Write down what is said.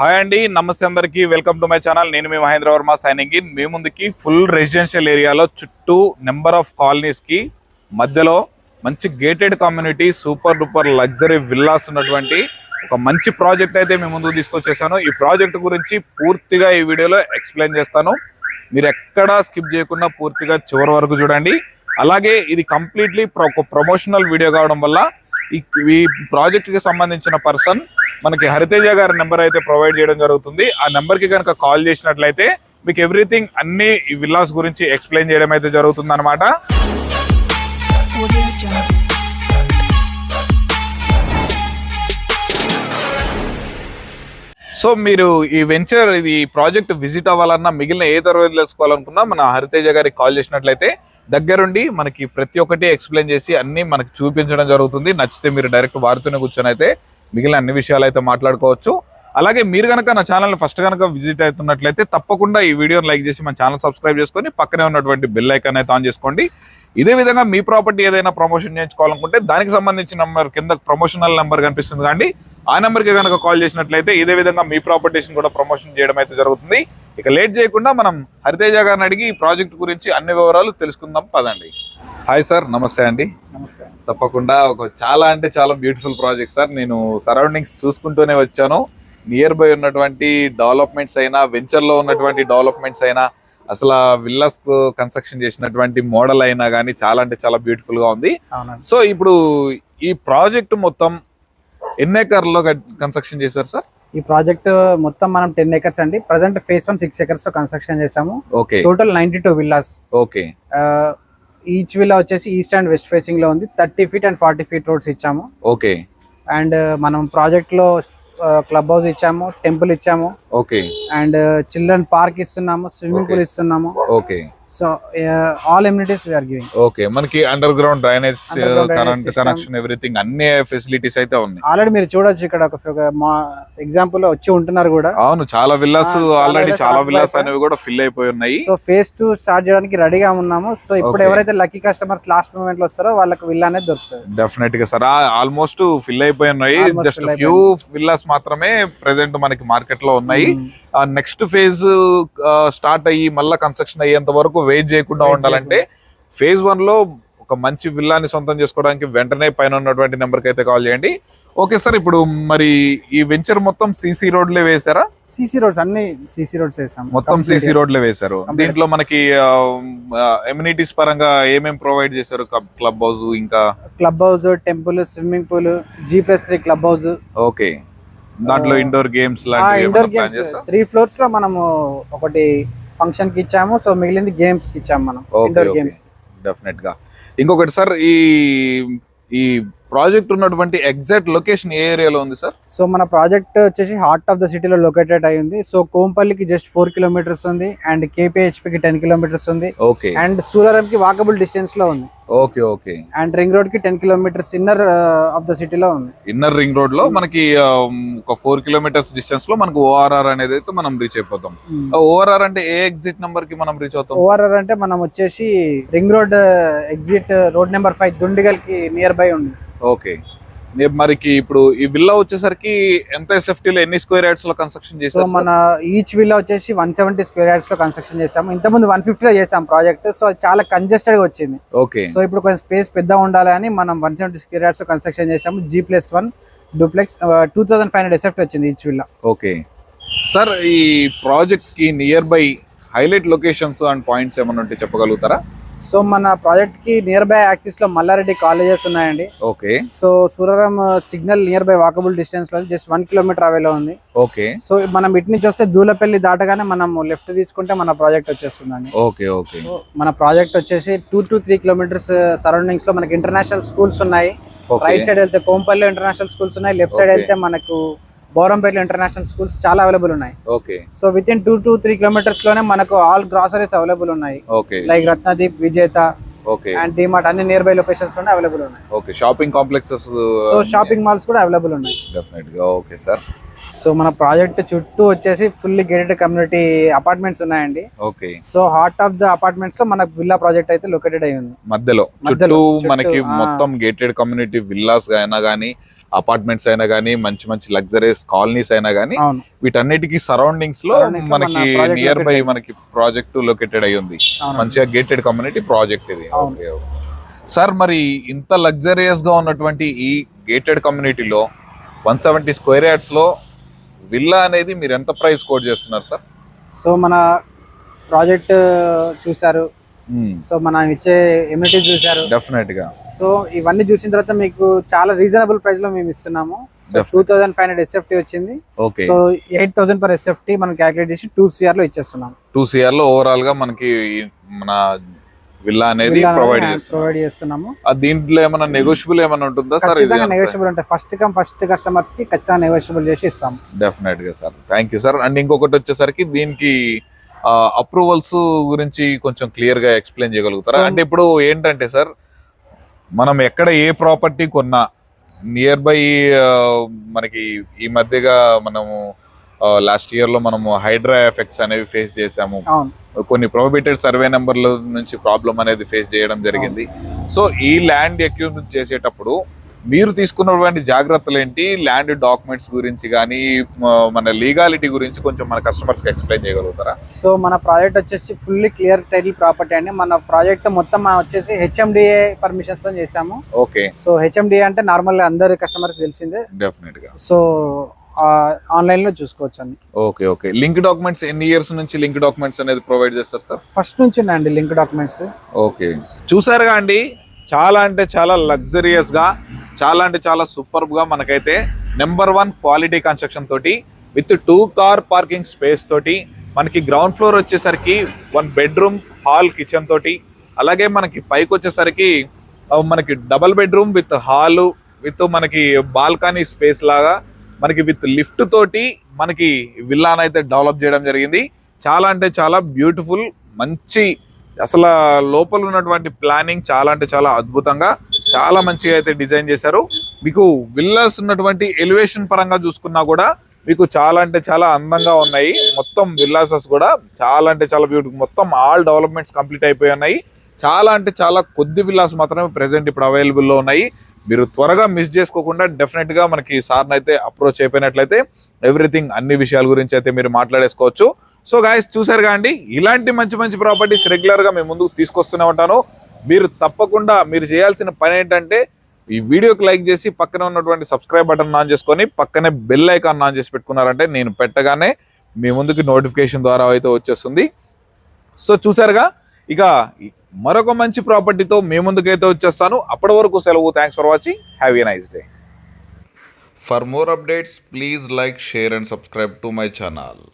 Hi అండి నమస్తే అందరికి. Welcome to my channel. నేను మీ మహేంద్ర వర్మ సైనింగ్ ఇన్ మీ ముందుకి ఫుల్ రెసిడెన్షియల్ ఏరియాలో చుట్టూ నెంబర్ ఆఫ్ కాలనీస్కి మధ్యలో మంచి gated community super duper luxury villas ఉన్నటువంటి ఒక మంచి ప్రాజెక్ట్ అయితే మీ ముందుకు తీసుకొచ్చేసాను. ఈ ప్రాజెక్ట్ గురించి పూర్తిగా ఈ వీడియోలో ఎక్స్ప్లెయిన్ చేస్తాను. మీరు ఎక్కడా స్కిప్ చేయకుండా పూర్తిగా చివరి వరకు చూడండి. అలాగే ఇది కంప్లీట్లీ ఒక ప్రమోషనల్ వీడియో కావడం వల్ల ఈ ఈ సంబంధించిన పర్సన్ మనకి హరితేజ గారి నెంబర్ అయితే ప్రొవైడ్ చేయడం జరుగుతుంది. ఆ నెంబర్కి కనుక కాల్ చేసినట్లయితే మీకు ఎవ్రీథింగ్ అన్ని ఈ విల్లాస్ గురించి ఎక్స్ప్లెయిన్ చేయడం అయితే జరుగుతుంది అనమాట సో మీరు ఈ వెంచర్ ఇది ప్రాజెక్ట్ విజిట్ అవ్వాలన్నా మిగిలిన ఏ తరగతి తెలుసుకోవాలనుకున్నా మన హరితేజ గారికి కాల్ చేసినట్లయితే దగ్గరుండి మనకి ప్రతి ఒక్కటి ఎక్స్ప్లెయిన్ చేసి అన్ని మనకి చూపించడం జరుగుతుంది. నచ్చితే మీరు డైరెక్ట్ వారితోనే కూర్చొని అయితే మిగిలిన అన్ని విషయాలు అయితే మాట్లాడుకోవచ్చు. అలాగే మీరు కనుక నా ఛానల్ ఫస్ట్ కనుక విజిట్ అవుతున్నట్లయితే తప్పకుండా ఈ వీడియోని లైక్ చేసి మన ఛానల్ సబ్స్క్రైబ్ చేసుకొని పక్కనే ఉన్నటువంటి బెల్ ఐకాన్ అయితే ఆన్ చేసుకోండి. ఇదే విధంగా మీ ప్రాపర్టీ ఏదైనా ప్రమోషన్ చేయించుకోవాలనుకుంటే దానికి సంబంధించిన నెంబర్ కింద ప్రమోషనల్ నెంబర్ కనిపిస్తుంది కానీ ఆ నెంబర్కి కనుక కాల్ చేసినట్లయితే ఇదే విధంగా మీ ప్రాపర్టీస్ని కూడా ప్రమోషన్ చేయడం అయితే జరుగుతుంది. ఇక లేట్ చేయకుండా మనం హరితేజ గారిని అడిగి ఈ ప్రాజెక్ట్ గురించి అన్ని వివరాలు తెలుసుకుందాం. పదండి. హాయ్ సార్ నమస్తే అండి. నమస్కారం. తప్పకుండా ఒక చాలా అంటే చాలా బ్యూటిఫుల్ ప్రాజెక్ట్ సార్. నేను సరౌండింగ్స్ చూసుకుంటూనే వచ్చాను. నియర్ బై ఉన్నటువంటి డెవలప్మెంట్స్ అయినా వెంచర్లో ఉన్నటువంటి డెవలప్మెంట్స్ అయినా అసలు విల్లాస్ కన్స్ట్రక్షన్ చేసినటువంటి మోడల్ అయినా కానీ చాలా అంటే చాలా బ్యూటిఫుల్గా ఉంది సో ఇప్పుడు ఈ ప్రాజెక్ట్ మొత్తం ఎన్ని ఎకర్లో కన్స్ట్రక్షన్ చేశారు సార్ ఈ ప్రాజెక్ట్ మొత్తం మనం టెన్ ఎకర్స్ అండి. ప్రజెంట్ ఫేస్ వన్ సిక్స్ ఎకర్స్తో కన్స్ట్రక్షన్ చేసాము okay. Total ninety two villas okay each villa వచ్చేసి ఈస్ట్ అండ్ వెస్ట్ ఫేసింగ్లో ఉంది. Thirty feet and forty feet roads ఇచ్చాము. ఓకే. అండ్ మనం ప్రాజెక్ట్లో క్లబ్ హౌస్ ఇచ్చాము టెంపుల్ ఇచ్చాము. ఓకే. అండ్ చిల్డ్రన్ పార్క్ ఇస్తున్నాము స్విమ్మింగ్. పూల్ ఇస్తున్నాము. Okay. So all amenities we're giving okay మనకి underground drainage current. Connection everything అన్ని ఫెసిలిటీస్ అయితే ఉన్నాయి. ఆల్రెడీ మీరు చూడొచ్చు ఇక్కడ ఒక ఎగ్జాంపుల్ వచ్చి ఉంటున్నారు కూడా. అవును చాలా విల్లాస్ ఆల్రెడీ చాలా విల్లాస్. అనేవి కూడా ఫిల్ అయిపోయి ఉన్నాయి సో ఫేస్ టూ స్టార్ట్ చేయడానికి రెడీగా ఉన్నాము. సో ఇప్పుడు. ఎవరైతే లక్కీ కస్టమర్స్ లాస్ట్ మూమెంట్లో వస్తారో వాళ్ళకి విల్ అనేది దొరుకుతుంది. డెఫినెట్గా సార్. ఆల్మోస్ట్ ఫిల్ అయిపోయి ఉన్నాయి జస్ట్ ఫ్యూ విల్లాస్ మాత్రమే ప్రెసెంట్ మనకి మార్కెట్లో ఉన్నాయి. Hmm. నెక్స్ట్ ఫేజ్ స్టార్ట్ అయ్యి మళ్ళీ కన్స్ట్రక్షన్ అయ్యేంత వరకు వెయిట్ చేయకుండా ఉండాలంటే ఫేజ్ వన్లో ఒక మంచి విల్లాని సొంతం చేసుకోవడానికి వెంటనే పైన ఉన్నటువంటి నెంబర్కి అయితే కాల్ చేయండి. ఓకే సార్ ఇప్పుడు మరి ఈ వెంచర్ మొత్తం సిసి రోడ్లే వేసారా సీసీ రోడ్స్ అన్ని సీసీ రోడ్స్ వేసాము మొత్తం సిసి రోడ్లే వేశారు. దీంట్లో మనకి ఎమ్యూనిటీస్ పరంగా ఏమేమి ప్రొవైడ్ చేశారు? క్లబ్ హౌస్ ఇంకా? Club house temple swimming pool G plus three club house okay దాంట్లో indoor games indoor games three ఫ్లోర్స్లో మనము ఒకటి ఫంక్షన్కి ఇచ్చాము సో మిగిలింది గేమ్స్కి ఇచ్చాము మనం. ఇండోర్ గేమ్స్ డెఫినెట్గా. ఇంకొకటి సార్ ఈ ఈ ప్రాజెక్ట్ ఉన్నటువంటి ఎగ్జాక్ట్ లొకేషన్ ఏ ఏరియాలో ఉంది సార్? సో మన ప్రాజెక్ట్ వచ్చేసి హార్ట్ ఆఫ్ ద సిటీలో లొకేటెడ్ అయి ఉంది. సో కోంపల్లికి జస్ట్ ఫోర్ కిలోమీటర్స్ ఉంది. అండ్ కేపీహెచ్పి కి టెన్ కిలోమీటర్స్ ఉంది. ఓకే అండ్ సూరారం కి వాకబుల్ డిస్టెన్స్లో ఉంది. ఓకే ఓకే అండ్ రింగ్ రోడ్కి ten kilometres inner of the సిటీలో ఉంది. ఇన్నర్ రింగ్ రోడ్లో మనకి ఆ, ఒక ఫోర్ కిలోమీటర్స్ డిస్టెన్స్లో మనకు ఓఆర్ఆర్ అనేది అయితే మనం రీచ్ అయిపోతాం. ఓఆర్ఆర్ అంటే ఏ ఎగ్జిట్ నెంబర్కి మనం రీచ్ అవుతాం? ఓఆర్ఆర్ అంటే మనం వచ్చేసి ring road exit road number five దుండిగల్కి near by ఉంది. ఓకే. మరికి ఇప్పుడు ఈ విల్లా వచ్చేసరికి ఎంత ఎస్ఎఫ్టీ లో ఎన్ని స్క్వేర్ యార్డ్స్లో కన్స్ట్రక్షన్ సో చేశారు మన ఈచ్ విల్లా వచ్చేసి వన్ సెవెంటీ స్క్వేర్ యార్డ్స్లో కన్స్ట్రక్షన్ చేసాము ఇంతకుముందు వన్ ఫిఫ్టీలో చేసాం ప్రాజెక్ట్ సో చాలా కంజెస్టెడ్గా వచ్చింది. ఓకే. సో ఇప్పుడు కొంచెం స్పేస్ పెద్ద ఉండాలి అని మనం వన్ సెవెంటీ స్క్వేర్ యార్డ్స్లో కన్స్ట్రక్షన్ చేసాము G plus one duplex two thousand five hundred SFT వచ్చింది ఈచ్ విల్లా. ఓకే. సార్ ఈ ప్రాజెక్ట్కి near by highlight locations and points ఏమైనా ఉంటే చెప్పగలుగుతారా? సో మన ప్రాజెక్ట్కి నియర్ బై యాక్సిస్లో మల్లారెడ్డి కాలేజెస్ ఉన్నాయండి. Okay so Suraram signal near by walkable డిస్టెన్స్లో జస్ట్ వన్ కిలోమీటర్ అవేలో ఉంది. ఓకే సో మనం ఇటు నుంచి వస్తే దూలపల్లి దాటగానే మనం లెఫ్ట్ తీసుకుంటే మన ప్రాజెక్ట్ వచ్చేస్తుందండి. ఓకే ఓకే మన ప్రాజెక్ట్ వచ్చేసి టూ టు త్రీ కిలోమీటర్స్ సరౌండింగ్స్లో మనకి ఇంటర్నేషనల్ స్కూల్స్ ఉన్నాయి. రైట్ సైడ్ వెళ్తే కోంపల్లి ఇంటర్నేషనల్ స్కూల్స్ ఉన్నాయి. Left side. వెళ్తే మనకు బోరంపేట ఇంటర్నేషనల్ స్కూల్స్ చాలా అవైలబుల్ ఉన్నాయి. Okay. So within two to three కిలోమీటర్స్లోనే మనకు ఆల్ గ్రాసరీస్ అవైలబుల్ ఉన్నాయి. Okay. Like Ratnadeep Vijetha okay. And DMart అన్ని నియర్ బై లొకేషన్స్లోనే అవైలబుల్ ఉన్నాయి. Okay. Shopping complexes so shopping malls కూడా అవైలబుల్ ఉన్నాయి. డెఫినెట్గా ఓకే సార్ సో మన ప్రాజెక్ట్ చుట్టూ వచ్చేసి ఫుల్లీ గేటెడ్ కమ్యూనిటీ అపార్ట్మెంట్స్ ఉన్నాయండి. Okay. So heart of the అపార్ట్మెంట్స్లో మనకు విల్లా ప్రాజెక్ట్ అయితే లొకేటెడ్ అయి ఉంది. మధ్యలో. చుట్టూ మనకి. మొత్తం గేటెడ్ కమ్యూనిటీ విల్లాస్ అయినా కానీ అపార్ట్మెంట్స్ అయినా కానీ మంచి మంచి లగ్జరీస్ కాలనీస్ అయినా కానీ వీటన్నిటికీ సరౌండింగ్స్లో మనకి నియర్ బై మనకి ప్రాజెక్ట్ లొకేటెడ్ అయి ఉంది. మంచిగా గేటెడ్ కమ్యూనిటీ ప్రాజెక్ట్ ఇది. సార్ మరి ఇంత లగ్జరియస్గా ఉన్నటువంటి ఈ గేటెడ్ కమ్యూనిటీలో వన్ సెవెంటీ స్క్వేర్ యార్డ్స్లో విల్లా అనేది మీరు ఎంత ప్రైస్ కోట్ చేస్తున్నారు సార్? సో మన ప్రాజెక్ట్ చూశారు. సో మనం ఇచ్చే ఎమ్యూనిటీస్ చూశారు. డెఫినెట్గా. సో ఇవన్నీ చూసిన తర్వాత మీకు చాలా రీజనబుల్ ప్రైస్లో మేము ఇస్తున్నాము. Two. Thousand five hundred SFT వచ్చింది. So eight thousand per SFT మనం క్యాలిక్యులేట్ చేసి టూ సిఆర్లో ఇచ్చేస్తున్నాం టూ సిఆర్లో ఓవరాల్గా మనకి మన విల్లా అనేది ప్రొవైడ్ ప్రొవైడ్ చేస్తున్నాము. దీంట్లో ఏమైనా నెగోషియబుల్ ఏమైనా ఉంటుందా సార్? నెగోషియబుల్ ఉంటాయి. ఫస్ట్ కమ్ ఫస్ట్ కస్టమర్స్కి ఖచ్చితంగా నెగోషియబుల్ చేసి ఇస్తాం డెఫినెట్గా sir. Thank you sir and ఇంకొకటి వచ్చేసరికి దీనికి అప్రూవల్స్ గురించి కొంచెం క్లియర్గా ఎక్స్ప్లెయిన్ చేయగలుగుతారా? అంటే ఇప్పుడు ఏంటంటే సార్ మనం ఎక్కడ ఏ ప్రాపర్టీ కొన్నా నియర్ బై మనకి ఈ మధ్యగా మనము లాస్ట్ ఇయర్లో మనము హైడ్రా ఎఫెక్ట్స్ అనేవి ఫేస్ చేసాము కొన్ని ప్రొహిబిటెడ్ సర్వే నెంబర్ల నుంచి ప్రాబ్లం అనేది ఫేస్ చేయడం జరిగింది. సో ఈ ల్యాండ్ అక్యూజ్ చేసేటప్పుడు మీరు తీసుకున్నటువంటి జాగ్రత్తలు ఏంటి ల్యాండ్ డాక్యుమెంట్స్ గురించి కానీ మన లీగాలిటీ గురించి కొంచెం మన కస్టమర్స్కి ఎక్స్ప్లెయిన్ చేయగలుగుతారా? సో మన ప్రాజెక్ట్ వచ్చేసి ఫుల్లీ క్లియర్ టైటిల్ ప్రాపర్టీ అండి. మన ప్రాజెక్ట్ మొత్తం మనం వచ్చేసి హెచ్ఎండిఏ పర్మిషన్స్తో చేసాము ఓకే. సో హెచ్ఎండిఏ అంటే నార్మల్ అందరి కస్టమర్స్ తెలిసిందే. డెఫినెట్గా సో ఆన్లైన్లో చూసుకోవచ్చు అండి. Okay okay. లింక్ డాక్యుమెంట్స్ ఎన్ని ఇయర్స్ నుంచి లింక్ డాక్యుమెంట్స్ అనేది ప్రొవైడ్ చేస్తారు సార్? ఫస్ట్ నుంచి ఉన్నాయండి లింక్ డాక్యుమెంట్స్. ఓకే. చూసారుగా అండి? చాలా అంటే చాలా లగ్జరియస్గా చాలా అంటే చాలా సూపర్గా మనకైతే నెంబర్ వన్ క్వాలిటీ కన్స్ట్రక్షన్ తోటి with two car parking space తోటి మనకి గ్రౌండ్ ఫ్లోర్ వచ్చేసరికి వన్ బెడ్రూమ్ హాల్ కిచెన్ తోటి అలాగే మనకి పైకి వచ్చేసరికి మనకి double bedroom with hall with మనకి బాల్కనీ స్పేస్ లాగా మనకి విత్ లిఫ్ట్ తోటి మనకి విల్లాన్ అయితే డెవలప్ చేయడం జరిగింది. చాలా అంటే చాలా బ్యూటిఫుల్ మంచి అసలు లోపల ఉన్నటువంటి ప్లానింగ్ చాలా అంటే చాలా అద్భుతంగా చాలా మంచిగా అయితే డిజైన్ చేశారు. మీకు విల్లాస్ ఉన్నటువంటి ఎలివేషన్ పరంగా చూసుకున్నా కూడా మీకు చాలా అంటే చాలా అందంగా ఉన్నాయి. మొత్తం విల్లాసెస్ కూడా చాలా అంటే చాలా బ్యూటిఫుల్ మొత్తం ఆల్ డెవలప్మెంట్స్ కంప్లీట్ అయిపోయి ఉన్నాయి. చాలా అంటే చాలా కొద్ది విల్లాస్ మాత్రమే ప్రజెంట్ ఇప్పుడు అవైలబుల్లో ఉన్నాయి. మీరు త్వరగా మిస్ చేసుకోకుండా డెఫినెట్గా మనకి సార్ని అయితే అప్రోచ్ అయిపోయినట్లయితే ఎవ్రీథింగ్ అన్ని విషయాల గురించి అయితే మీరు మాట్లాడేసుకోవచ్చు. సో గాయస్ చూసారుగా కాండి ఇలాంటి మంచి మంచి ప్రాపర్టీస్ రెగ్యులర్గా మేము ముందుకు తీసుకొస్తూనే ఉంటాను. మీరు తప్పకుండా మీరు చేయాల్సిన పని ఏంటంటే ఈ వీడియోకి లైక్ చేసి పక్కన ఉన్నటువంటి సబ్స్క్రైబ్ బటన్ ఆన్ చేసుకొని పక్కనే బెల్ ఐకాన్ ఆన్ చేసి పెట్టుకున్నారంటే నేను పెట్టగానే మీ ముందుకి నోటిఫికేషన్ ద్వారా అయితే వచ్చేస్తుంది. సో చూసారుగా ఇక మరొక మంచి ప్రాపర్టీతో మీ ముందుకైతే వచ్చేస్తాను. అప్పటి వరకు సెలవు. Thanks for watching have a nice day for more updates please like share and subscribe to my channel